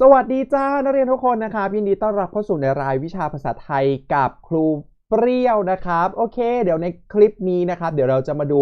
สวัสดีจ้านักเรียนทุกคนนะครับยินดีต้อนรับเข้าสู่ในรายวิชาภาษาไทยกับครูเปรี้ยวนะครับโอเค เดี๋ยวในคลิปนี้นะครับ เดี๋ยวเราจะมาดู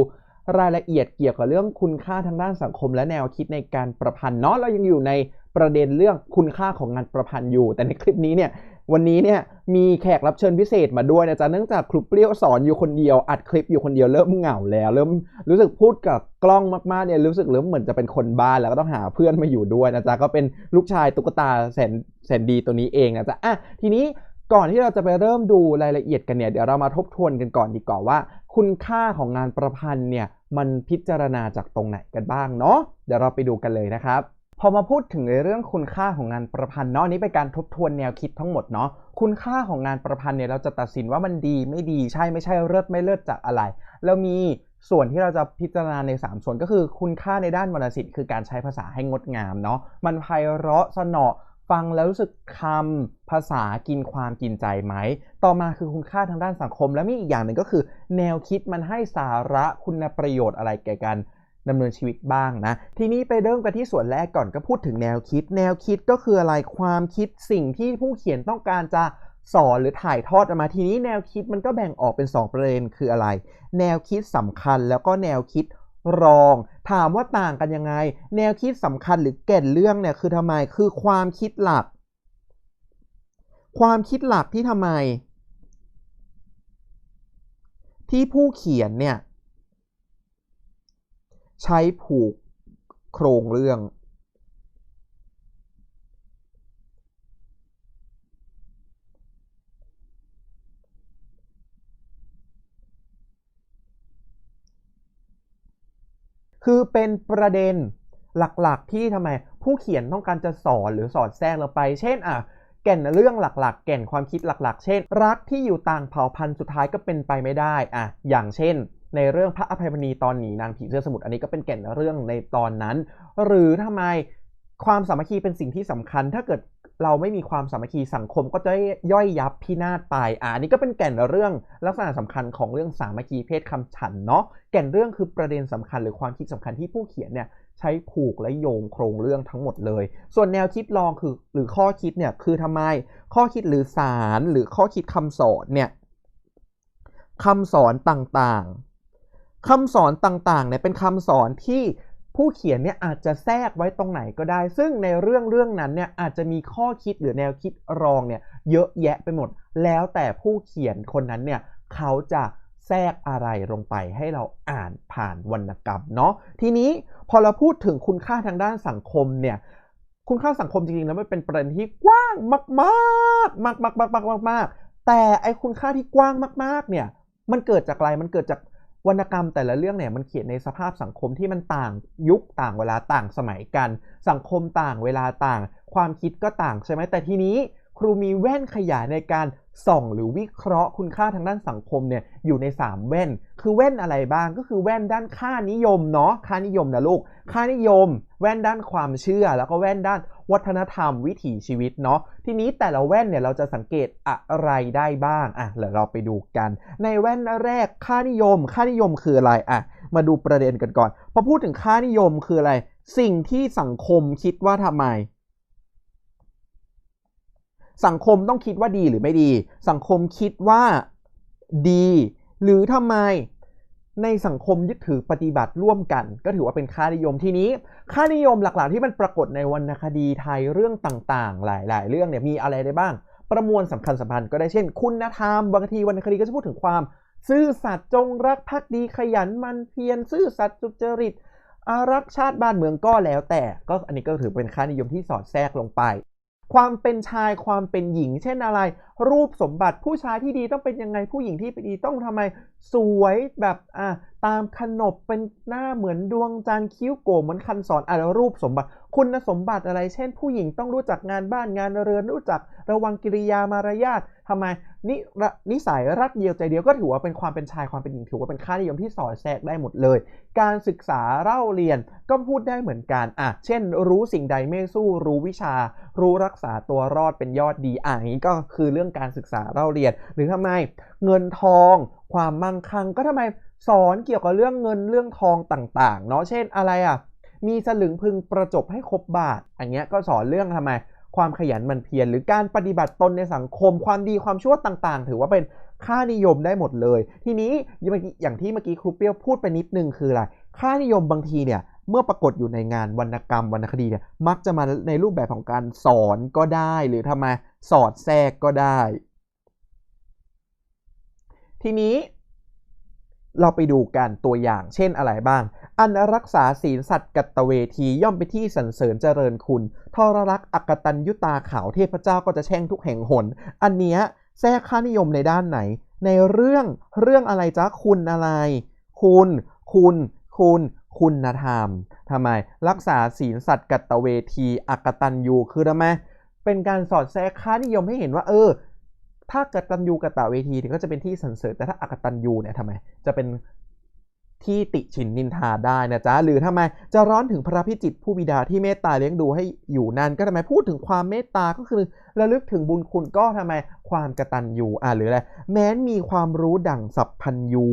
รายละเอียดเกี่ยวกับเรื่องคุณค่าทางด้านสังคม และแนวคิดในการประพันธ์เนาะเรายังอยู่ในประเด็นเรื่องคุณค่าของงานประพันธ์อยู่ แต่ในคลิปนี้เนี่ย วันนี้เนี่ยมีแขกรับเชิญพิเศษมาด้วยนะจ๊ะเนื่องจากครูเปรี้ยวสอนอยู่คนเดียวอัดคลิปอยู่คนเดียวเริ่มเหงาแล้ว เริ่มรู้สึกพูดกับกล้องมากๆเนี่ยรู้สึกเริ่มเหมือนจะเป็นคนบ้านแล้วก็ต้องหาเพื่อนมาอยู่ด้วยนะจ๊ะก็เป็นลูกชายตุ๊กตาแสนแสนดีตัวนี้เองนะจ๊ะอะทีนี้ก่อนที่เราจะไปเริ่มดูรายละเอียดกันเนี่ยเดี๋ยวเรามาทบทวนกันก่อนดีกว่าว่า คุณค่าของงานประพันธ์เนี่ยมันพิจารณาจากตรงไหนกันบ้างเนาะเดี๋ยวเราไปดูกันเลยนะครับ พอมาพูดถึงในเรื่องคุณค่าของงานประพันธ์เนาะนี้เป็นการทบทวนแนวคิดทั้งหมดเนาะคุณค่าของงานประพันธ์เนี่ยเราจะตัดสินว่ามันดีไม่ดีใช่ไม่ใช่เลิศไม่เลิศจากอะไรเรามีส่วนที่เราจะพิจารณาใน 3 ส่วนก็คือคุณค่าในด้านวรรณศิลป์คือการใช้ภาษาให้งดงามเนาะมันไพเราะสนอฟังแล้วรู้สึกคำภาษากินความกินใจไหม ต่อมาคือคุณค่าทางด้านสังคม และมีอีกอย่างหนึ่งก็คือ แนวคิดมันให้สาระคุณประโยชน์อะไรแก่กัน ดำเนินชีวิตบ้างนะ ทีนี้ไปเริ่มกันที่ส่วนแรกก่อนก็พูดถึงแนวคิด แนวคิดก็คืออะไรความคิดสิ่งที่ผู้เขียนต้องการจะสอนหรือถ่ายทอดออกมาทีนี้แนวคิดมันก็แบ่งออกเป็น 2 ประเด็นคืออะไร แนวคิดสำคัญแล้วก็แนวคิดรอง ถามว่าต่างกันยังไง แนวคิดสำคัญหรือแก่นเรื่องเนี่ยคือทำไมคือความคิดหลัก ความคิดหลักที่ทำไม ที่ผู้เขียนเนี่ย ใช้ผูกโครงเรื่อง คือเป็นประเด็นหลักๆ ที่ทำไมผู้เขียนต้องการจะสอนหรือสอดแทรกเราไป เช่นอะแก่นเรื่องหลักๆ แก่นความคิดหลักๆ เช่น รักที่อยู่ต่างเผ่าพันธุ์สุดท้ายก็เป็นไปไม่ได้อะอย่างเช่น ในเรื่องพระอภัยมณีตอนหนีนางผีเสื้อสมุทรอันนี้ก็เป็นแก่นเรื่องในตอนนั้น หรือทำไมความสามัคคีเป็นสิ่งที่สำคัญ ถ้าเกิดเราไม่มีความสามัคคีสังคมก็จะย่อยยับพินาศไปอ่าอันนี้ก็เป็นแก่นเรื่องลักษณะสำคัญของเรื่องสามัคคีเพศคำฉันเนาะแก่นเรื่องคือประเด็นสำคัญหรือความคิดสำคัญที่ผู้เขียนเนี่ยใช้ผูกและโยงโครงเรื่องทั้งหมดเลย ส่วนแนวคิดรองคือหรือข้อคิดเนี่ยคือทำไมข้อคิดหรือสารหรือข้อคิดคำสอนเนี่ยคำสอนต่างๆ คำสอนต่างๆเนี่ยเป็นคำสอนที่ผู้เขียนเนี่ยอาจจะแทรกไว้ตรงไหนก็ได้ ซึ่งในเรื่องเรื่องนั้นเนี่ยอาจจะมีข้อคิดหรือแนวคิดรองเนี่ยเยอะแยะไปหมด แล้วแต่ผู้เขียนคนนั้นเนี่ยเขาจะแทรกอะไรลงไปให้เราอ่านผ่านวรรณกรรมเนาะทีนี้พอเราพูดถึงคุณค่าทางด้านสังคมเนี่ยคุณค่าสังคมจริงๆแล้วมันเป็นประเด็นที่กว้างมากๆมากๆมากๆมากๆมากแต่ไอคุณค่าที่กว้างมาก ๆเนี่ยมันเกิดจากอะไรมันเกิดจาก วรรณกรรมแต่ละเรื่องเนี่ยมันเขียนในสภาพสังคมที่มันต่างยุคต่างเวลาต่างสมัยกัน สังคมต่างเวลาต่าง ความคิดก็ต่างใช่ไหมแต่ทีนี้ครูมีแว่นขยายในการส่องหรือวิเคราะห์คุณค่าทางด้านสังคมเนี่ยอยู่ใน 3 แว่น คือแว่นอะไรบ้างก็คือแว่นด้านค่านิยมเนาะค่านิยมนะลูก ค่านิยม แว่นด้านความเชื่อ แล้วก็แว่นด้าน วัฒนธรรมวิถีชีวิตเนาะทีนี้แต่ละแว่นเนี่ยเราจะสังเกตอะไรได้บ้างอะเดี๋ยวเราไปดูกัน ในแว่นแรกค่านิยม ค่านิยมคืออะไรอะมาดูประเด็นกันก่อนพอพูดถึงค่านิยมคืออะไร สิ่งที่สังคมคิดว่าทำไม สังคมต้องคิดว่าดีหรือไม่ดี สังคมคิดว่าดี หรือทำไม ในสังคมยึดถือปฏิบัติร่วมกัน ก็ถือว่าเป็นค่านิยมทีนี้ ค่านิยมหลักๆ ที่มันปรากฏในวรรณคดีไทยเรื่องต่างๆ หลายๆ เรื่องเนี่ยมีอะไรได้บ้าง ประมวลสำคัญสัมพันธ์ก็ได้เช่น คุณธรรมบางทีวรรณคดีก็จะพูดถึงความ ซื่อสัตย์จงรักภักดีขยันมันเพียรซื่อสัตย์สุจริตอารักชาติบ้านเมืองก็แล้วแต่ก็อันนี้ก็ถือเป็นค่านิยมที่สอดแทรกลงไป ความเป็นชายความเป็นหญิง เช่นอะไรรูปสมบัติผู้ชายที่ดีต้องเป็นยังไงผู้หญิงที่ดีต้องทำไมสวยแบบอะตามขนบเป็นหน้าเหมือนดวงจันทร์คิ้วโก่เหมือนคันสอนอะไรรูปสมบัติ คุณสมบัติอะไร เช่น ผู้หญิงต้องรู้จักงานบ้านงานเรือนรู้จักระวังกิริยามารยาททำไมนินิสัยรักเดียวใจเดียวก็ถือว่าเป็นความเป็นชายความเป็นหญิงถือว่าเป็นค่านิยมที่สอดแทรกได้หมดเลย การศึกษาเล่าเรียนก็พูดได้เหมือนกันอะเช่น รู้สิ่งใดไม่สู้รู้วิชา รู้รักษาตัวรอดเป็นยอดดีอะนี้ก็คือเรื่องื่องการศึกษาเล่าเรียน หรือทำไมเงินทองความมั่งคั่ง ก็ทำไมสอนเกี่ยวกับเรื่องเงินเรื่องทองต่างๆ เนาะเช่นอะไรอะมีสลึงพึงประจบให้ครบบาท อันเนี้ยก็สอนเรื่องทำไมความขยันหมันเพียรหรือการปฏิบัติตนในสังคมความดีความชั่วต่างๆ ถือว่าเป็นค่านิยมได้หมดเลย ทีนี้อย่างที่เมื่อกี้ครูเปียวพูดไปนิดนึงคืออะไรค่านิยมบางทีเนี่ยเมื่อปรากฏอยู่ในงานวรรณกรรมวรรณคดีเนี่ยมักจะมาในรูปแบบของการสอนก็ได้หรือทำไม สอดแทรกก็ได้ ทีนี้เราไปดูกันตัวอย่างเช่นอะไรบ้าง อันรักษาศีลสัตว์กัตเวทีย่อมไปที่สรรเสริญเจริญคุณ ทรรักอักตันยุตาขาวเทพเจ้าก็จะแช่งทุกแห่งหน อันเนี้ยแทรกค่านิยมในด้านไหน ในเรื่องเรื่องอะไรจ๊ะคุณอะไร คุณ คุณ คุณคุณธรรมทำไม รักษาศีลสัตว์กัตเวทีอักตันยูคือทำไม เป็นการสอดแทรกค่านิยมให้เห็นว่า เออ ถ้ากตันยูกตเวทีก็จะเป็นที่สรรเสริญแต่ถ้าอักตันยูเนี่ยทำไม จะเป็นที่ติฉินนินทาได้นะจ๊ะ หรือทำไมจะร้อนถึงพระพิจิตผู้บิดาที่เมตตาเลี้ยงดูให้อยู่นานก็ทำไมพูดถึงความเมตตาก็คือระลึกถึงบุญคุณก็ทำไมความกตัญญูอ่าหรืออะไรแม้นมีความรู้ดั่งสัพพัญยู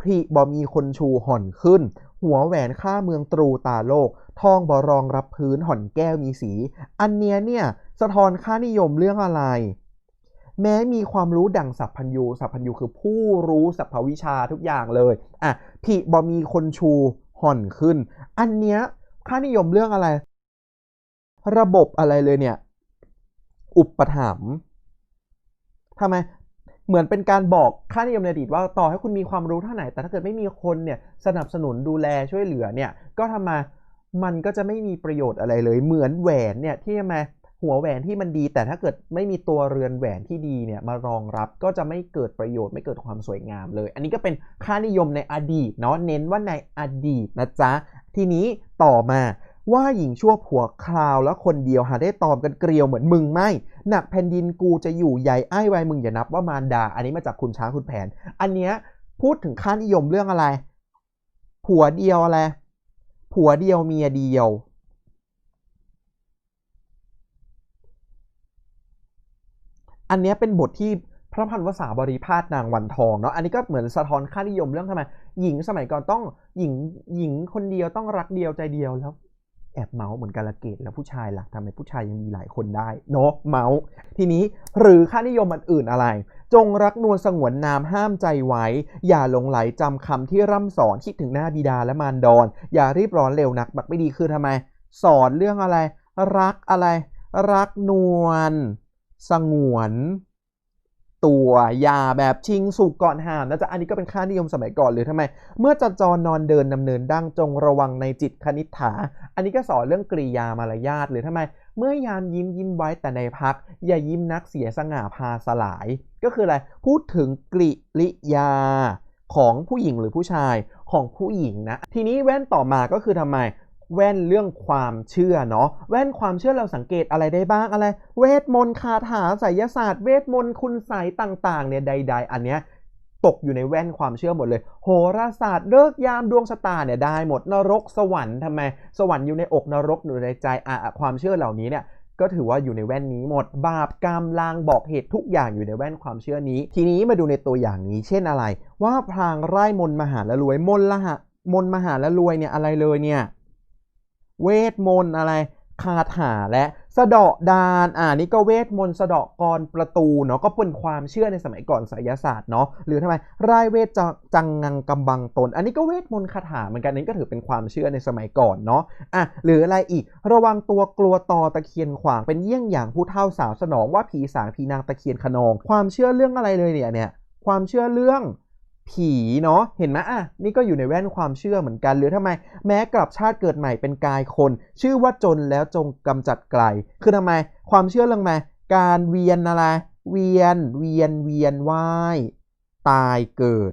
พริบอมีคนชูห่อนขึ้น หัวแหวนค่าเมืองตรูตาโลก ทองบอรองรับพื้นห่อนแก้วมีสี อันเนี้ยเนี่ย สะท้อนค่านิยมเรื่องอะไร แม้มีความรู้ดังสัพพัญญูสัพพัญญูคือผู้รู้สัพพวิชาทุกอย่างเลยอะผิบอมีคนชูห่อนขึ้น อันเนี้ยค่านิยมเรื่องอะไร ระบบอะไรเลยเนี่ย อุปถัมภ์ทำไมเหมือนเป็นการบอกค่านิยมในอดีตว่าต่อให้คุณมีความรู้เท่าไหร่แต่ถ้าเกิดไม่มีคนเนี่ยสนับสนุนดูแลช่วยเหลือเนี่ย ก็ทำมามันก็จะไม่มีประโยชน์อะไรเลย เหมือนแหวนเนี่ยที่ทำไม หัวแหวนที่มันดี แต่ถ้าเกิดไม่มีตัวเรือนแหวนที่ดีเนี่ยมารองรับก็จะไม่เกิดประโยชน์ไม่เกิดความสวยงามเลย อันนี้ก็เป็นค่านิยมในอดีตเนาะเน้นว่าในอดีตนะจ๊ะ ทีนี้ต่อมาว่าหญิงชั่วผัวคราวแล้วคนเดียวหาได้ตอมกันเกลียวเหมือนมึงไม่ หนักแผ่นดินกูจะอยู่ใหญ่ไอ้ไวมึงอย่านับว่ามารดา อันนี้มาจากคุณช้างคุณแผน อันเนี้ยพูดถึงค่านิยมเรื่องอะไร ผัวเดียวอะไรผัวเดียวเมียเดียว อันนี้เป็นบทที่พระพันวษาบริพาทนางวันทองเนาะอันนี้ก็เหมือนสะท้อนค่านิยมเรื่องทำไมหญิงสมัยก่อนต้องหญิงหญิงคนเดียวต้องรักเดียวใจเดียวแล้วแอบเมาส์เหมือนกาลเกตแล้วผู้ชายล่ะทำไมผู้ชายยังมีหลายคนได้เนาะเมาส์ทีนี้หรือค่านิยมอันอื่นอะไร จงรักนวลสงวนนามห้ามใจไว้ อย่าหลงไหลจำคำที่ร่ำสอนคิดถึงหน้าบิดาและมารดอน อย่ารีบร้อนเร็วนัก บักไม่ดีคือทำไม สอนเรื่องอะไร รักอะไร รักนวล สงวน ตัวยาแบบชิงสุกก่อนห้ามนะจ๊ะอันนี้ก็เป็นค่านิยมสมัยก่อนหรือทำไม เมื่อจะจรนอนเดินดำเนินดังจงระวังในจิตคณิษฐา อันนี้ก็สอนเรื่องกริยามารยาทหรือทำไม เมื่อยามยิ้มยิ้มไว้แต่ในพัก อย่ายิ้มนักเสียสง่าพาสลาย ก็คืออะไรพูดถึงกริลิยาของผู้หญิงหรือผู้ชายของผู้หญิงนะ ทีนี้แว่นต่อมาก็คือทำไม แว่นเรื่องความเชื่อเนาะแว่นความเชื่อเราสังเกตอะไรได้บ้างอะไร เวทมนต์คาถาไสยศาสตร์ เวทมนต์คุณไสต่างๆเนี่ยใด ๆ อันเนี้ยตกอยู่ในแว่นความเชื่อหมดเลย โหราศาสตร์เลิกยามดวงชะตาเนี่ยได้หมดนรกสวรรค์ทำไม สวรรค์อยู่ในอกนรกอยู่ในใจอะความเชื่อเหล่านี้เนี่ยก็ถือว่าอยู่ในแว่นนี้หมด บาปกรรมลางบอกเหตุทุกอย่างอยู่ในแว่นความเชื่อนี้ ทีนี้มาดูในตัวอย่างนี้ เช่นอะไร ว่าพรางไร่มนมหาละรวยมนละหะมนมหาละรวยเนี่ยอะไรเลยเนี่ย เวทมนต์อะไรคาถาและสะเดาะดานอ่านี่ก็เวทมนต์สะเดาะกรประตูเนาะก็เป็นความเชื่อในสมัยก่อนไสยศาสตร์เนาะหรือทำไมรายเวทจังงังกำบังตน อันนี้ก็เวทมนต์คาถาเหมือนกันนี่ก็ถือเป็นความเชื่อในสมัยก่อนเนาะอะหรืออะไรอีกระวังตัวกลัวตอตะเคียนขวางเป็นเยี่ยงอย่างผู้เท่าสาวสนองว่าผีสางผีนางตะเคียนขนอง ความเชื่อเรื่องอะไรเลยเนี่ยเนี่ยความเชื่อเรื่อง ผีเนาะเห็นไหมอะนี่ก็อยู่ในแว่นความเชื่อเหมือนกัน หรือทำไม แม้กลับชาติเกิดใหม่เป็นกายคน ชื่อว่าจนแล้วจงกำจัดไกล คือทำไมความเชื่อเรื่องมาการเวียนอะไรเวียนเวียนเวียนว่ายตายเกิด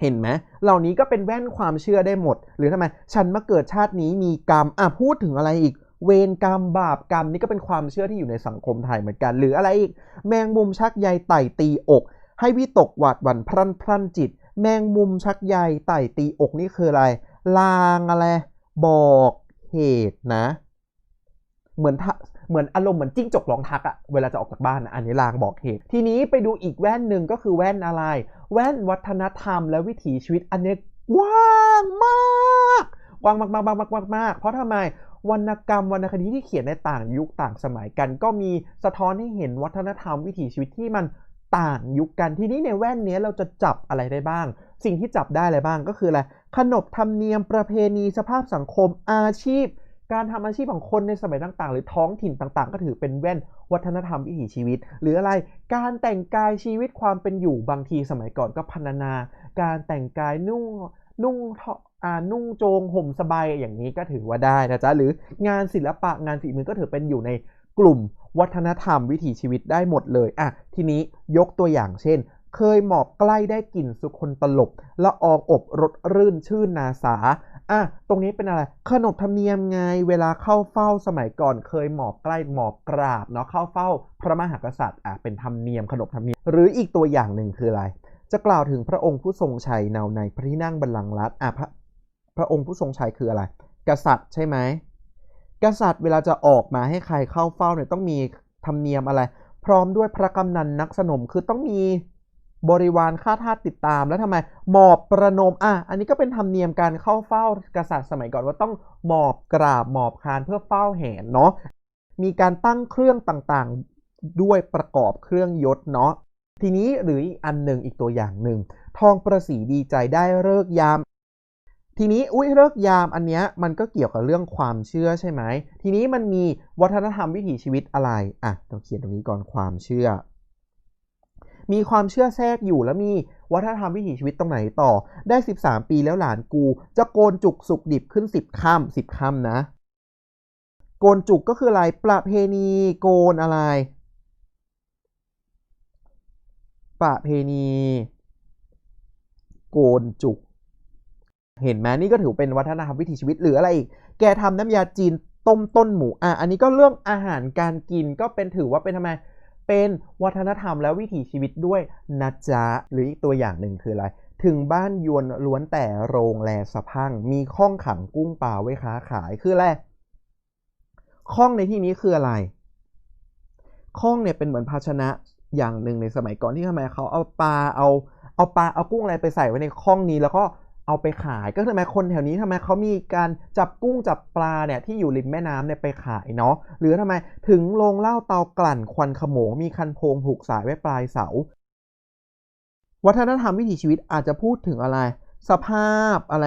เห็นไหมเหล่านี้ก็เป็นแว่นความเชื่อได้หมด หรือทำไมฉันมาเกิดชาตินี้มีกรรมอะพูดถึงอะไรอีกเวรกรรมบาปกรรมนี่ก็เป็นความเชื่อที่อยู่ในสังคมไทยเหมือนกัน หรืออะไรอีก แมงมุมชักใยไต่ตีอก ให้วิตกหวาดหวั่นพรั่นพรั่นจิต แมงมุมชักใยไต่ตีอกนี่คืออะไร ลางอะไร บอกเหตุนะ เหมือนเหมือนอารมณ์เหมือนจิ้งจกร้องทักอะเวลาจะออกจากบ้านนะอันนี้ลางบอกเหตุ ทีนี้ไปดูอีกแว่นหนึ่งก็คือแว่นอะไร แว่นวัฒนธรรมและวิถีชีวิตอันนี้กว้างมากกว้างมากมากมากมากมากเพราะทำไมวรรณกรรมวรรณคดีที่เขียนในต่างยุคต่างสมัยกัน ก็มีสะท้อนให้เห็นวัฒนธรรมวิถีชีวิตที่มัน ต่างยุคกันทีนี้ในแว่นนี้เราจะจับอะไรได้บ้าง สิ่งที่จับได้อะไรบ้างก็คืออะไรขนบธรรมเนียมประเพณีสภาพสังคมอาชีพ การทำอาชีพของคนในสมัยต่างๆ หรือท้องถิ่นต่างๆ ก็ถือเป็นแว่นวัฒนธรรมวิถีชีวิต หรืออะไรการแต่งกายชีวิตความเป็นอยู่บางทีสมัยก่อนก็พรรณนา การแต่งกายนุ่งนุ่งอ่านุ่งโจงห่มสบายอย่างนี้ก็ถือว่าได้นะจ๊ะหรืองานศิลปะงานฝีมือก็ถือเป็นอยู่ใน กลุ่มวัฒนธรรมวิถีชีวิตได้หมดเลยอะทีนี้ยกตัวอย่างเช่น เคยหมอบใกล้ได้กลิ่นสุคนตลบละอองอบรสรื่นชื่นนาสาอะตรงนี้เป็นอะไรขนบธรรมเนียมไงเวลาเข้าเฝ้าสมัยก่อน เคยหมอบใกล้หมอบกราบเนาะเข้าเฝ้าพระมหากษัตริย์อะเป็นธรรมเนียมขนบธรรมเนียมหรืออีกตัวอย่างหนึ่งคืออะไร จะกล่าวถึงพระองค์ผู้ทรงชัยเนาในพระที่นั่งบัลลังก์รัตอะพระพระองค์ผู้ทรงชัยคืออะไร กษัตริย์ใช่ไหม กษัตริย์เวลาจะออกมาให้ใครเข้าเฝ้าเนี่ยต้องมีธรรมเนียมอะไร พร้อมด้วยพระกำนันนักสนมคือต้องมีบริวารข้าทาสติดตามแล้วทำไมหมอบประนมอะอันนี้ก็เป็นธรรมเนียมการเข้าเฝ้ากษัตริย์สมัยก่อนว่าต้องหมอบกราบหมอบคานเพื่อเฝ้าแหนเนาะมีการตั้งเครื่องต่างๆด้วยประกอบเครื่องยศเนาะทีนี้หรืออีกอันหนึ่งอีกตัวอย่างหนึ่งทองประสีดีใจได้เลิกยาม ทีนี้อุ้ยเลิกยามอันเนี้ยมันก็เกี่ยวกับเรื่องความเชื่อใช่ไหมทีนี้มันมีวัฒนธรรมวิถีชีวิตอะไรอะต้องเขียนตรงนี้ก่อนความเชื่อ มีความเชื่อแทรกอยู่แล้วมีวัฒนธรรมวิถีชีวิตตรงไหนต่อได้ 13 ปีแล้วหลานกู จะโกนจุกสุกดิบขึ้น 10ค่ำ10ค่ำนะ โกนจุกก็คืออะไรประเพณีโกนอะไรประเพณี โกนจุก เห็นไหมนี่ก็ถือเป็นวัฒนธรรมวิถีชีวิตหรืออะไรอีกแกทำน้ำยาจีนต้มต้นหมูอะอันนี้ก็เรื่องอาหารการกินก็เป็นถือว่าเป็นทำไมเป็นวัฒนธรรมและวิถีชีวิตด้วยนะจ๊ะหรืออีกตัวอย่างหนึ่งคืออะไร ถึงบ้านยวนล้วนแต่โรงแลสะพัง มีข้องขังกุ้งปลาไว้ค้าขายคืออะไรข้องในที่นี้คืออะไร ข้องเนี่ยเป็นเหมือนภาชนะอย่างหนึ่งในสมัยก่อนที่ทำไมเขาเอาปลาเอาเอาปลาเอากุ้งอะไรไปใส่ไว้ในข้องนี้แล้วก็ เอาไปขาย ก็ทำไมคนแถวนี้ทำไมเขามีการจับกุ้งจับปลาเนี่ยที่อยู่ริมแม่น้ำเนี่ยไปขายเนาะหรือทำไมถึงโรงเหล้าเตากลั่นควันขโมง มีคันโพงผูกสายไว้ปลายเสา วัฒนธรรมวิถีชีวิตอาจจะพูดถึงอะไร สภาพอะไร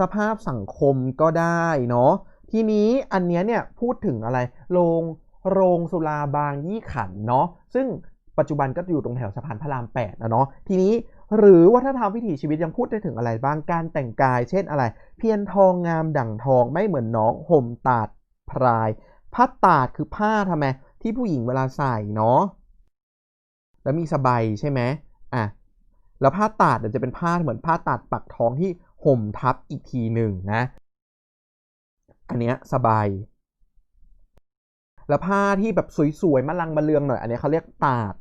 สภาพสังคมก็ได้เนาะทีนี้อันเนี้ยเนี่ยพูดถึงอะไรโรงโรงสุราบางยี่ขันเนาะซึ่งปัจจุบันก็อยู่ตรงแถวสะพานพระราม8นะเนาะทีนี้ หรือวัฒนธรรมวิถีชีวิตยังพูดได้ถึงอะไรบ้างการแต่งกาย เช่นอะไร เพียนทองงามดั่งทองไม่เหมือนน้องห่มตาดพรายผ้าตาดคือผ้าทำไมที่ผู้หญิงเวลาใส่เนาะแล้วมีสบายใช่ไหมอะแล้วผ้าตาดเนี่ยจะเป็นผ้าเหมือนผ้าตาดปักท้องที่ห่มทับอีกทีหนึ่งนะ อันเนี้ยสบายแล้วผ้าที่แบบสวยๆมาลังมาเลืองหน่อย อันนี้เขาเรียกตาด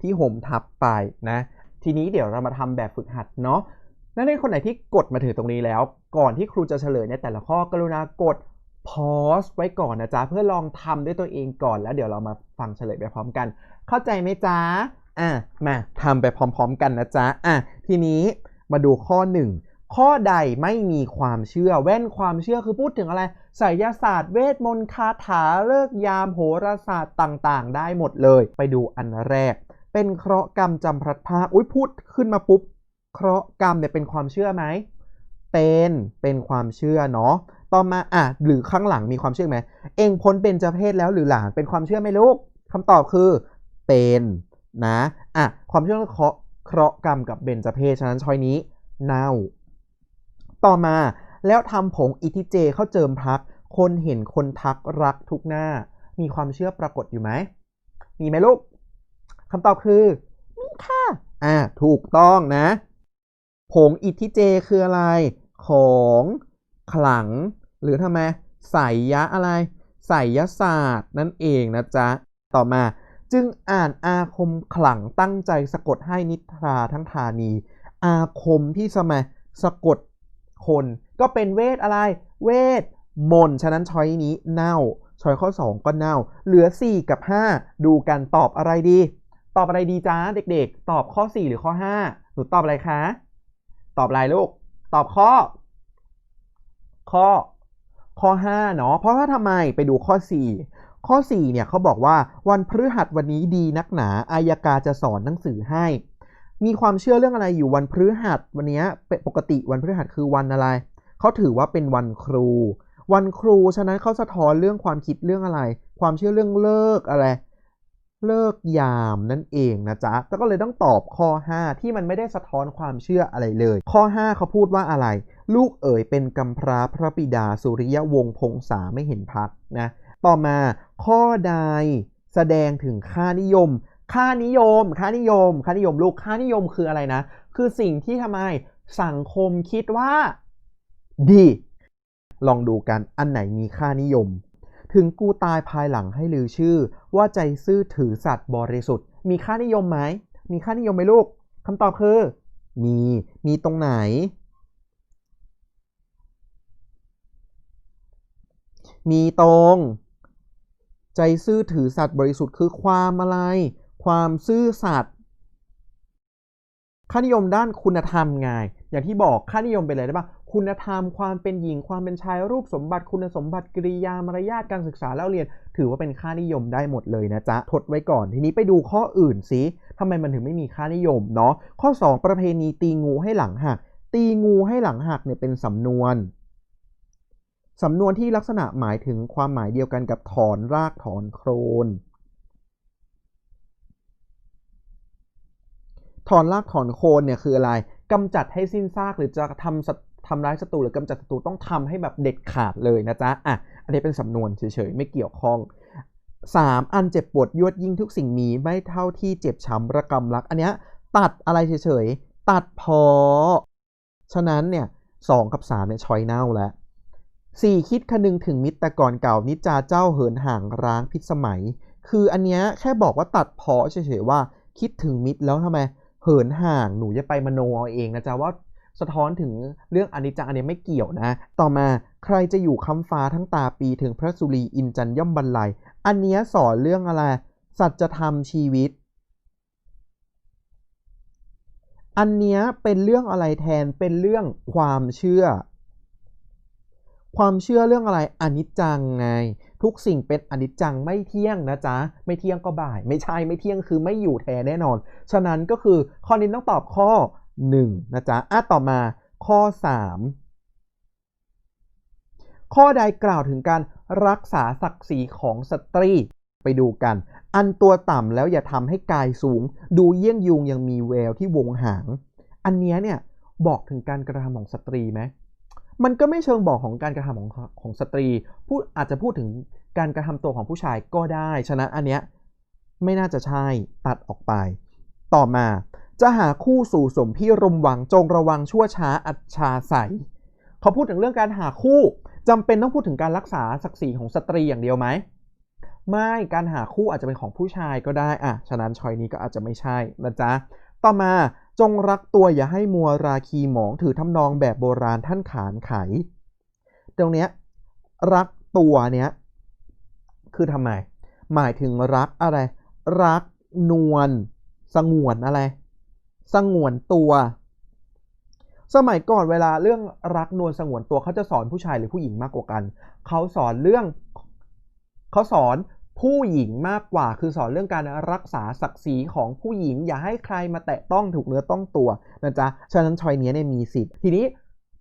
ที่ห่มทับไปนะ ทีนี้เดี๋ยวเรามาทำแบบฝึกหัดเนาะนักเรียนคนไหนที่กดมาถึงตรงนี้แล้ว ก่อนที่ครูจะเฉลยในแต่ละข้อกรุณากดพอสไว้ก่อนนะจ๊ะ เพื่อลองทำด้วยตัวเองก่อนแล้วเดี๋ยวเรามาฟังเฉลยไปพร้อมกัน เข้าใจไหมจ๊ะอะมาทำไปพร้อม ๆ กันนะจ๊ะอะทีนี้มาดูข้อ 1 ข้อใดไม่มีความเชื่อ แว่นความเชื่อคือพูดถึงอะไรไสยศาสตร์ เวทมนต์คาถาเลิกยามโหราศาสตร์ต่างๆ ได้หมดเลย ไปดูอันแรก เป็นเคราะห์กรรมจำพลัดพรากอุ้ยพูดขึ้นมาปุ๊บเคราะห์กรรมเนี่ยเป็นความเชื่อไหมเป็นเป็นความเชื่อเนาะต่อมาอะหรือข้างหลังมีความเชื่อไหมเองพ้นเป็นเจเพศแล้วหรือหลานเป็นความเชื่อไหมลูกคำตอบคือเป็นนะอะความเชื่อเคราะห์เคราะห์กรรมกับเบญจเพศฉะนั้นช้อยนี้เน่า ต่อมาแล้วทำผงอิทิเจเข้าเจิมพัก คนเห็นคนทักรักทุกหน้า มีความเชื่อปรากฏอยู่ไหมมีไหมลูก คำตอบคือมีค่ะ อ่า ถูกต้องนะ ผงอิทธิเจคืออะไร ของขลัง หรือทำไมไสยยะอะไรไสยยศาสตร์นั่นเองนะจ๊ะ ต่อมาจึงอ่านอาคมขลังตั้งใจสะกดให้นิทราทั้งธานี อาคมที่สมัยสะกดคน ก็เป็นเวทอะไร เวทมนต์ฉะนั้นช้อยนี้เน่าช้อยข้อ 2 ก็เน่า เหลือ 4 กับ 5 ดูกันตอบอะไรดี ตอบอะไรดีจ้าเด็กๆ ตอบข้อ 4 หรือข้อ 5 หนูตอบอะไรคะ ตอบอะไรลูก ตอบข้อ ข้อ ข้อ 5 เนาะ เพราะว่าทำไมไปดูข้อ 4 ข้อ 4 เนี่ยเขาบอกว่าวันพฤหัสวันนี้ดีนักหนาอายกาจะสอนหนังสือให้ มีความเชื่อเรื่องอะไรอยู่วันพฤหัสวันนี้เป็นปกติวันพฤหัสคือวันอะไร เขาถือว่าเป็นวันครู วันครู ฉะนั้นเขาสะท้อนเรื่องความคิดเรื่องอะไร ความเชื่อเรื่องเลิกอะไร เลิกยามนั่นเองนะจ๊ะแล้วก็เลยต้องตอบข้อ 5 ที่มันไม่ได้สะท้อนความเชื่ออะไรเลย ข้อ 5 เขาพูดว่าอะไร ลูกเอ๋ยเป็นกำพร้าพระบิดาสุริยวงศ์พงษาไม่เห็นพักนะ ต่อมาข้อใดแสดงถึงค่านิยม ค่านิยม ค่านิยม ค่านิยมลูก ค่านิยมคืออะไรนะ คือสิ่งที่ทำไมสังคมคิดว่า ดี ลองดูกัน อันไหนมีค่านิยม ถึงกูตายภายหลังให้ลือชื่อ ว่าใจซื่อถือสัตว์บริสุทธิ์ มีค่านิยมไหม มีค่านิยมไหมลูกคำตอบคือ มี มีตรงไหน มีตรง ใจซื่อถือสัตว์บริสุทธิ์คือความอะไร ความซื่อสัตย์ค่านิยมด้านคุณธรรมไง อย่างที่บอกค่านิยมเป็นอะไรได้บ้าง คุณธรรมความเป็นหญิงความเป็นชายรูปสมบัติคุณสมบัติกริยามารยาทการศึกษาแล้วเรียน ถือว่าเป็นค่านิยมได้หมดเลยนะจ๊ะทดไว้ก่อน ทีนี้ไปดูข้ออื่นสิทำไมมันถึงไม่มีค่านิยมเนาะข้อ 2 ประเพณีตีงูให้หลังหัก ตีงูให้หลังหักเนี่ยเป็นสำนวนสำนวนที่ลักษณะหมายถึงความหมายเดียวกันกับถอนรากถอนโครนถอนรากถอนโคนเนี่ยคืออะไรกำจัดให้สิ้นซากหรือจะทำศัต ทำร้ายศัตรูหรือกำจัดศัตรูต้องทำให้แบบเด็ดขาดเลยนะจ๊ะอะอันนี้เป็นสำนวนเฉยๆไม่เกี่ยวข้อง 3. อันเจ็บปวดยวดยิ่งทุกสิ่งมีไม่เท่าที่เจ็บช้ำระกำรัก อันเนี้ยตัดอะไรเฉยๆ ตัดพอ ฉะนั้นเนี่ยสกับ 3เนี่ยชอยเน่าแล้ว 4. คิดคนึงถึงมิตรแต่ก่อนเก่านิจาเจ้าเหินห่างร้างพิษสมัย คืออันเนี้ยแค่บอกว่าตัดพอเฉยๆว่า คิดถึงมิตรแล้วทำไมเหินห่างหนูจะไปมโนเอาเองนะจ๊ะว่า สะท้อนถึงเรื่องอนิจจังอันนี้ไม่เกี่ยวนะ ต่อมาใครจะอยู่คำฟ้าทั้งตาปีถึงพระสุรีอินจันย่อมบรรลัย อันเนี้ยสอนเรื่องอะไร สัจธรรมชีวิต อันเนี้ยเป็นเรื่องอะไรแทนเป็นเรื่องความเชื่อ ความเชื่อเรื่องอะไรอนิจจังไง ทุกสิ่งเป็นอนิจจังไม่เที่ยงนะจ๊ะ ไม่เที่ยงก็บ่าย ไม่ใช่ไม่เที่ยงคือไม่อยู่แท้แน่นอน ฉะนั้นก็คือข้อนี้ต้องตอบข้อ 1นะจ๊ะอะต่อมาข้อ 3 ข้อใดกล่าวถึงการรักษาศักดิ์ศรีของสตรีไปดูกัน อันตัวต่ำแล้วอย่าทำให้กายสูง ดูเยี่ยงยุงยังมีแววที่วงหาง อันเนี้ยเนี่ยบอกถึงการกระทำของสตรีไหมมันก็ไม่เชิงบอกของการกระทำของของสตรีพูดอาจจะพูดถึงการกระทำตัวของผู้ชายก็ได้ ฉะนั้นอันเนี้ยไม่น่าจะใช่ตัดออกไป ต่อมา จะหาคู่สู่สมพี่รมหวังจงระวังชั่วช้าอัจฉาใสเขาพูดถึงเรื่องการหาคู่จำเป็นต้องพูดถึงการรักษาศักดิ์ศรีของสตรีอย่างเดียวไหมไม่การหาคู่อาจจะเป็นของผู้ชายก็ได้อะฉะนั้นชอยนี้ก็อาจจะไม่ใช่นะจ๊ะต่อมาจงรักตัวอย่าให้มัวราคีหมองถือทำนองแบบโบราณท่านขานไข ตรงเนี้ยรักตัวเนี้ยคือทำไม หมายถึงรักอะไร รักนวลสงวนอะไร สงวนตัว สมัยก่อนเวลาเรื่องรักนวลสงวนตัวเขาจะสอนผู้ชายหรือผู้หญิงมากกว่ากัน เขาสอนเรื่องเขาสอนผู้หญิงมากกว่า คือสอนเรื่องการรักษาศักดิ์ศรีของผู้หญิง อย่าให้ใครมาแตะต้องถูกเนื้อต้องตัวนะจ๊ะฉะนั้นชอยนี้เนี่ยมีสิทธิ์ทีนี้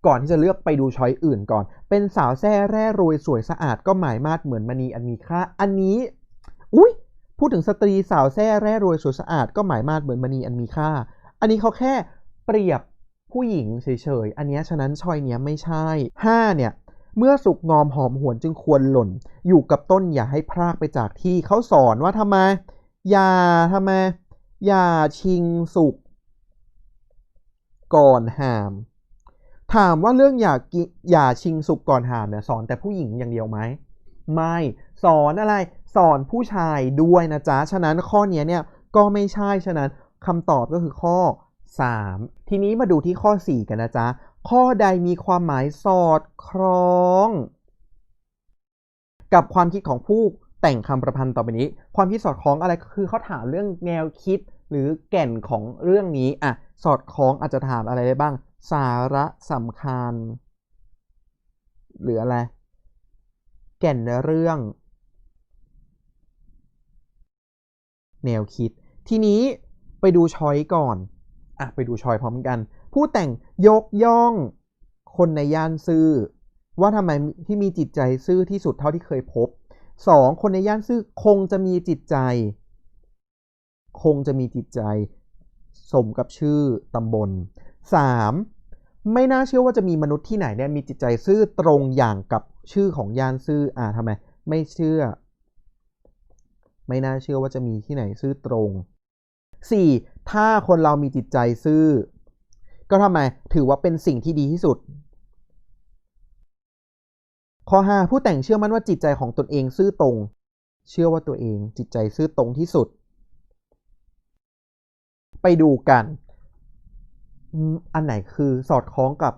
ก่อนที่จะเลือกไปดูช้อยอื่นก่อน เป็นสาวแซ่แร่รวยสวยสะอาดก็หมายมาดเหมือนมณีอันมีค่า อันนี้ อุ้ยพูดถึงสตรีสาวแซ่แร่รวยสวยสะอาดก็หมายมาดเหมือนมณีอันมีค่า อันนี้เขาแค่เปรียบผู้หญิงเฉยๆ อันนี้ฉะนั้นชอยเนี้ยไม่ใช่ 5 เนี่ย เมื่อสุกงอมหอมหวนจึงควรหล่น อยู่กับต้นอย่าให้พรากไปจากที่เขาสอนว่าทำไม อย่าทำไม อย่าชิงสุกก่อนหาม ถามว่าเรื่องอย่ากอย่าชิงสุกก่อนหามเนี่ยสอนแต่ผู้หญิงอย่างเดียวไหม ไม่ สอนอะไร สอนผู้ชายด้วยนะจ๊ะ ฉะนั้นข้อนี้เนี่ยก็ไม่ใช่ ฉะนั้น คำตอบก็คือข้อ 3 ทีนี้มาดูที่ข้อ 4 กันนะจ๊ะ ข้อใดมีความหมายสอดคล้อง กับความคิดของผู้แต่งคำประพันธ์ต่อไปนี้ ความคิดสอดคล้องอะไรคือเขาถามเรื่องแนวคิดหรือแก่นของเรื่องนี้อะสอดคล้องอาจจะถามอะไรได้บ้าง สาระสำคัญ หรืออะไร แก่นเรื่อง แนวคิด ทีนี้ ไปดูชอยก่อนอะไปดูชอยพร้อมกัน ผู้แต่งยกย่องคนในย่านซื่อ ว่าทำไมที่มีจิตใจซื่อที่สุดเท่าที่เคยพบ 2. คนในย่านซื่อคงจะมีจิตใจ คงจะมีจิตใจ สมกับชื่อตำบล 3. ไม่น่าเชื่อว่าจะมีมนุษย์ที่ไหนเนี่ยมีจิตใจซื่อตรงอย่างกับชื่อของย่านซื่ออ่าทำไม ไม่เชื่อ ไม่น่าเชื่อว่าจะมีที่ไหนซื่อตรง 4. ถ้าคนเรามีจิตใจซื่อ ก็ทำไมถือว่าเป็นสิ่งที่ดีที่สุด ข้อ 5 ผู้แต่งเชื่อมั่นว่าจิตใจของตนเองซื่อตรง เชื่อว่าตัวเองจิตใจซื่อตรงที่สุด ไปดูกัน อันไหนคือสอดคล้องกับ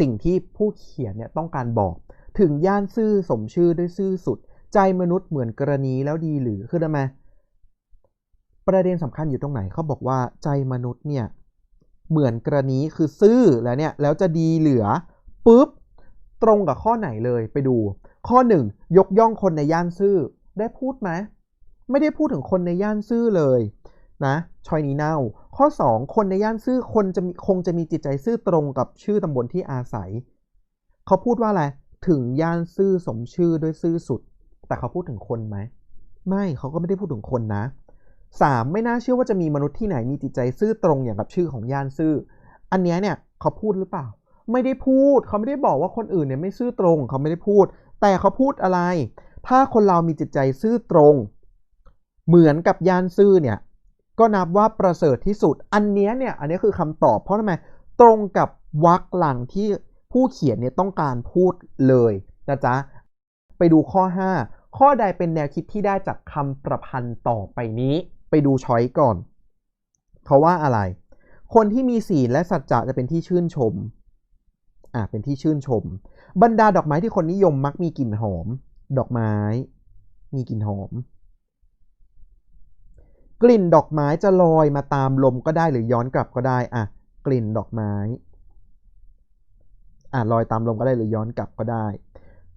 สิ่งที่ผู้เขียนเนี่ยต้องการบอกถึงย่านซื่อสมชื่อด้วยซื่อสุด ใจมนุษย์เหมือนกรณีแล้วดีหรือคือทำไม ประเด็นสำคัญอยู่ตรงไหนเขาบอกว่าใจมนุษย์เนี่ยเหมือนกรณีคือซื่อแล้วเนี่ยแล้วจะดีเหลือปุ๊บตรงกับข้อไหนเลยไปดู ข้อ 1 ยกย่องคนในย่านซื่อ ได้พูดไหมไม่ได้พูดถึงคนในย่านซื่อเลยนะชอยนี้เน่า ข้อ 2 คนในย่านซื่อคนจะคงจะมีจิตใจซื่อตรงกับชื่อตำบลที่อาศัย เขาพูดว่าอะไร ถึงย่านซื่อสมชื่อด้วยซื่อสุด แต่เขาพูดถึงคนไหม ไม่เขาก็ไม่ได้พูดถึงคนนะ 3. ไม่น่าเชื่อว่าจะมีมนุษย์ที่ไหนมีจิตใจซื่อตรงอย่างกับชื่อของย่านซื่อ อันนี้เนี่ยเขาพูดหรือเปล่า ไม่ได้พูดเขาไม่ได้บอกว่าคนอื่นเนี่ยไม่ซื่อตรงเขาไม่ได้พูด แต่เขาพูดอะไร ถ้าคนเรามีจิตใจซื่อตรง เหมือนกับยานซื่อเนี่ยก็นับว่าประเสริฐที่สุด อันนี้เนี่ยอันนี้คือคำตอบเพราะทำไมตรงกับวรรคหลังที่ผู้เขียนเนี่ยต้องการพูดเลยนะจ๊ะไปดูข้อ 5 ข้อใดเป็นแนวคิดที่ได้จากคำประพันธ์ต่อไปนี้ ไปดูช้อยก่อน เขาว่าอะไร คนที่มีศีลและสัจจะจะเป็นที่ชื่นชม อ่าเป็นที่ชื่นชม บรรดาดอกไม้ที่คนนิยมมักมีกลิ่นหอม ดอกไม้ มีกลิ่นหอม กลิ่นดอกไม้จะลอยมาตามลมก็ได้หรือย้อนกลับก็ได้อะกลิ่นดอกไม้อะลอยตามลมก็ได้หรือย้อนกลับก็ได้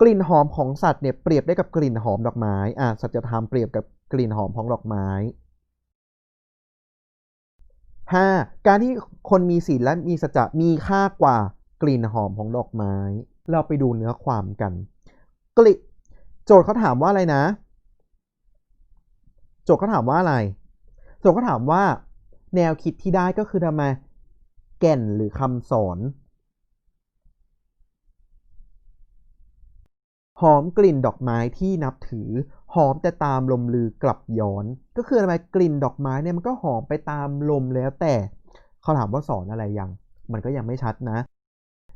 กลิ่นหอมของสัตว์เนี่ยเปรียบได้กับกลิ่นหอมดอกไม้อะสัจธรรมเปรียบกับกลิ่นหอมของดอกไม้ 5. การที่คนมีศีลและมีสัจจะมีค่ากว่ากลิ่นหอมของดอกไม้ เราไปดูเนื้อความกัน กลิ่นโจทย์เขาถามว่าอะไรนะ โจทย์เขาถามว่าอะไร โจทย์เขาถามว่า แนวคิดที่ได้ก็คือทำไมแก่นหรือคำสอนหอมกลิ่นดอกไม้ที่นับถือ หอมแต่ตามลมลือกลับย้อน ก็คืออะไรกลิ่นดอกไม้เนี่ยมันก็หอมไปตามลมแล้วแต่เขาถามว่าสอนอะไรยัง มันก็ยังไม่ชัดนะ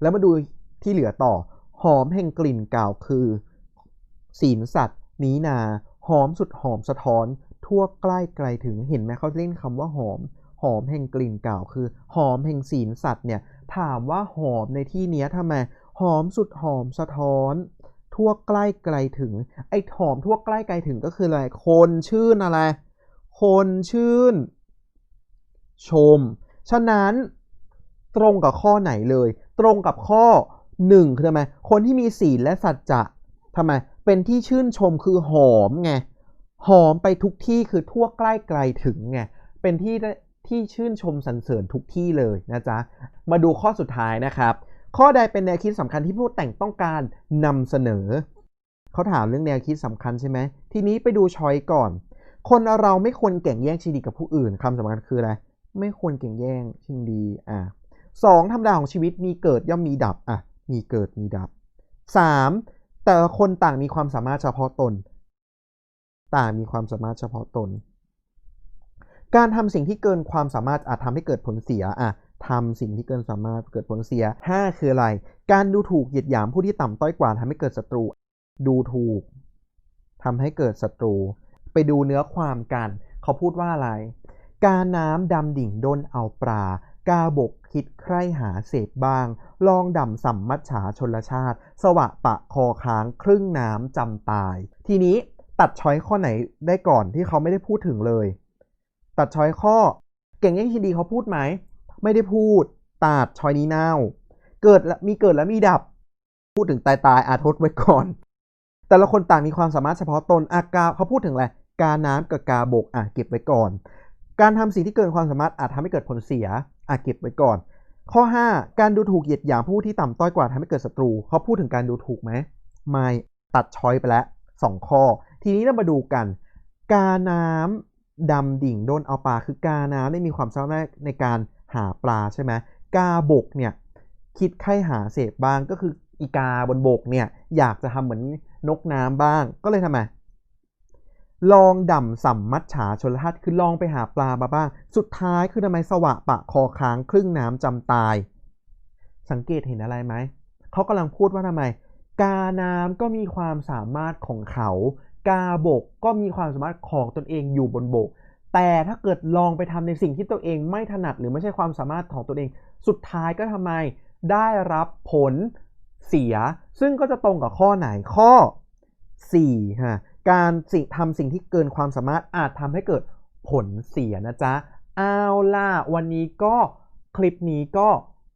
แล้วมาดูที่เหลือต่อ หอมแห่งกลิ่นกล่าวคือ ศีลสัตว์นี้นา หอมสุดหอมสะท้อน ทั่วใกล้ไกลถึงเห็นไหมเขาเล่นคำว่าหอม หอมแห่งกลิ่นกล่าวคือ หอมแห่งศีลสัตว์เนี่ยถามว่าหอมในที่เนี้ยทำไมหอมสุดหอมสะท้อน ทั่วใกล้ไกลถึง ไอ้หอมทั่วใกล้ไกลถึงก็คืออะไร คนชื่นอะไร คนชื่น ชม ฉะนั้นตรงกับข้อไหนเลย ตรงกับข้อ 1 คือทำไม คนที่มีศีลและสัจจะทำไม เป็นที่ชื่นชมคือหอมไง หอมไปทุกที่คือทั่วใกล้ไกลถึงไง เป็นที่ที่ชื่นชมสรรเสริญทุกที่เลยนะจ๊ะ มาดูข้อสุดท้ายนะครับ ข้อใดเป็นแนวคิดสำคัญที่ผู้แต่งต้องการนำเสนอ เขาถามเรื่องแนวคิดสำคัญใช่ไหม ทีนี้ไปดูชอยก่อน คนเราไม่ควรแข่งแย่งชิงดีกับผู้อื่นคำสำคัญคืออะไร ไม่ควรแข่งแย่งชิงดี อะสองธรรมดาของชีวิตมีเกิดย่อมมีดับ อะ มีเกิดมีดับสามแต่คนต่างมีความสามารถเฉพาะตน ต่างมีความสามารถเฉพาะตน การทำสิ่งที่เกินความสามารถอาจทำให้เกิดผลเสีย อะ ทำสิ่งที่เกินสามารถเกิดผลเสีย 5 คืออะไร การดูถูกเหยียดหยามผู้ที่ต่ำต้อยกว่าทำให้เกิดศัตรู ดูถูกทำให้เกิดศัตรู ไปดูเนื้อความกัน เขาพูดว่าอะไร การน้ำดำดิ่งด้นเอาปลากาบกคิดใคร่หาเศษบ้าง ลองดำสัมมัจฉาชนลชาติ สวะปะคอค้างครึ่งน้ำจำตาย ทีนี้ตัดช้อยข้อไหนได้ก่อนที่เขาไม่ได้พูดถึงเลย ตัดช้อยข้อ เก่งย่งชิงดีเขาพูดไหม ไม่ได้พูดตัดชอยนี้เน่า เกิดและมีเกิดและมีดับ พูดถึงตายตายอาทดไว้ก่อน แต่ละคนต่างมีความสามารถเฉพาะตนอากาเขาพูดถึงอะไรกาน้ำกับกาบกอะเก็บไว้ก่อน การทำสิ่งที่เกินความสามารถอาจทำให้เกิดผลเสียอะเก็บไว้ก่อน ข้อ 5 การดูถูกเหยียดหยามผู้ที่ต่ำต้อยกว่าทำให้เกิดศัตรู เขาพูดถึงการดูถูกไหมไม่ตัดช้อยไปแล้ว2ข้อ ทีนี้เรามาดูกัน กาน้ำดำดิ่งโดนเอาปลาคือกาน้ำได้มีความสามารถในการ หาปลาใช่ไหมกาบกเนี่ยคิดไข้หาเสพบ้างก็คืออีกาบนบกเนี่ยอยากจะทำเหมือนนกน้ำบ้างก็เลยทำไมลองด่ำสัมมัจฉาชนทัศน์คือลองไปหาปลามาบ้าง สุดท้ายคือทำไมสวะปะคอค้างครึ่งน้ำจำตาย สังเกตเห็นอะไรไหมเขากำลังพูดว่าทำไม กาน้ำก็มีความสามารถของเขา กาบกก็มีความสามารถของตนเองอยู่บนบก แต่ถ้าเกิดลองไปทำในสิ่งที่ตัวเองไม่ถนัดหรือไม่ใช่ความสามารถของตัวเอง สุดท้ายก็ทำไมได้รับผลเสีย ซึ่งก็จะตรงกับข้อไหนข้อ4ฮะการสิ่งทำสิ่งที่เกินความสามารถอาจทำให้เกิดผลเสียนะจ๊ะเอาล่ะวันนี้ก็คลิปนี้ก็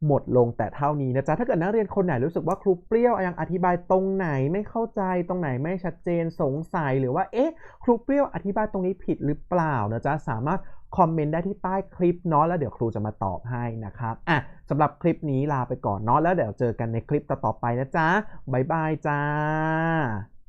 หมดลงแต่เท่านี้นะจ๊ะ ถ้าเกิดนักเรียนคนไหนรู้สึกว่าครูเปรี้ยวยังอธิบายตรงไหนไม่เข้าใจตรงไหนไม่ชัดเจนสงสัยหรือว่า เอ๊ะ ครูเปรี้ยวอธิบายตรงนี้ผิดหรือเปล่านะจ๊ะ สามารถคอมเมนต์ได้ที่ใต้คลิปเนาะแล้วเดี๋ยวครูจะมาตอบให้นะครับ อะสำหรับคลิปนี้ลาไปก่อนเนาะแล้วเดี๋ยวเจอกันในคลิปต่อๆไปนะจ๊ะ บ๊ายบายจ้า